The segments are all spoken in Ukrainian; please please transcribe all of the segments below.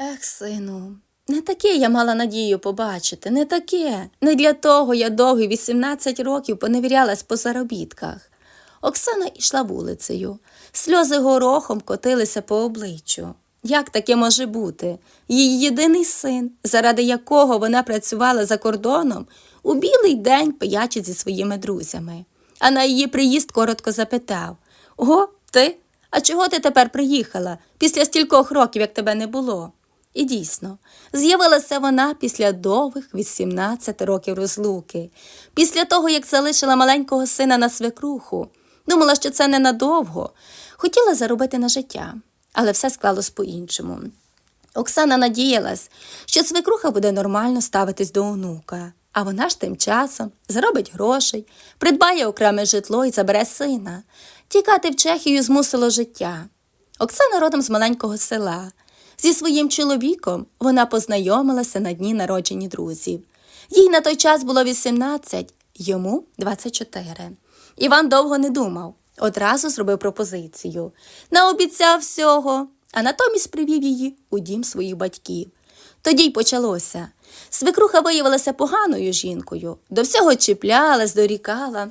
Ех, сину, не таке я мала надію побачити, не таке. Не для того я довгі 18 років поневірялась по заробітках. Оксана йшла вулицею. Сльози горохом котилися по обличчю. Як таке може бути? Її єдиний син, заради якого вона працювала за кордоном, у білий день пиячить зі своїми друзями. А на її приїзд коротко запитав Ого, ти? А чого ти тепер приїхала після стількох років, як тебе не було? І дійсно, з'явилася вона після довгих 18 років розлуки, після того, як залишила маленького сина на свекруху. Думала, що це ненадовго. Хотіла заробити на життя, але все склалось по-іншому. Оксана надіялась, що свекруха буде нормально ставитись до онука, а вона ж тим часом заробить грошей, придбає окреме житло і забере сина. Тікати в Чехію змусило життя. Оксана родом з маленького села. Зі своїм чоловіком вона познайомилася на дні народжені друзів. Їй на той час було 18, йому 24. Іван довго не думав, одразу зробив пропозицію. Наобіцяв всього, а натомість привів її у дім своїх батьків. Тоді й почалося. Свекруха виявилася поганою жінкою, до всього чіплялась, дорікала.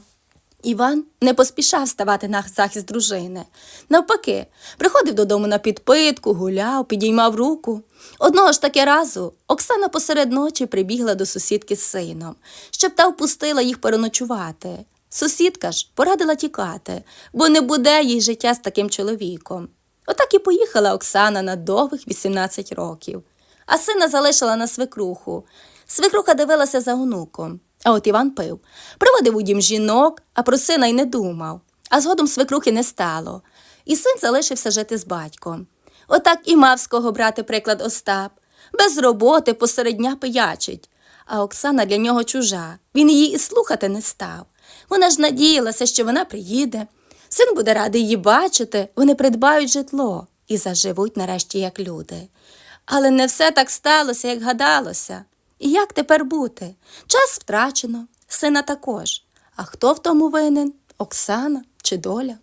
Іван не поспішав ставати на захист дружини. Навпаки, приходив додому на підпитку, гуляв, підіймав руку. Одного ж таки разу Оксана посеред ночі прибігла до сусідки з сином, щоб та впустила їх переночувати. Сусідка ж порадила тікати, бо не буде їй життя з таким чоловіком. Отак і поїхала Оксана на довгих 18 років, а сина залишила на свекруху. Свекруха дивилася за онуком. А от Іван пив, приводив у дім жінок, а про сина й не думав. А згодом свекрухи не стало. І син залишився жити з батьком. Отак і мав з кого брати приклад Остап. Без роботи посеред дня пиячить. А Оксана для нього чужа. Він її і слухати не став. Вона ж надіялася, що вона приїде. Син буде радий її бачити, вони придбають житло і заживуть нарешті як люди. Але не все так сталося, як гадалося. І як тепер бути? Час втрачено, сина також. А хто в тому винен? Оксана чи доля?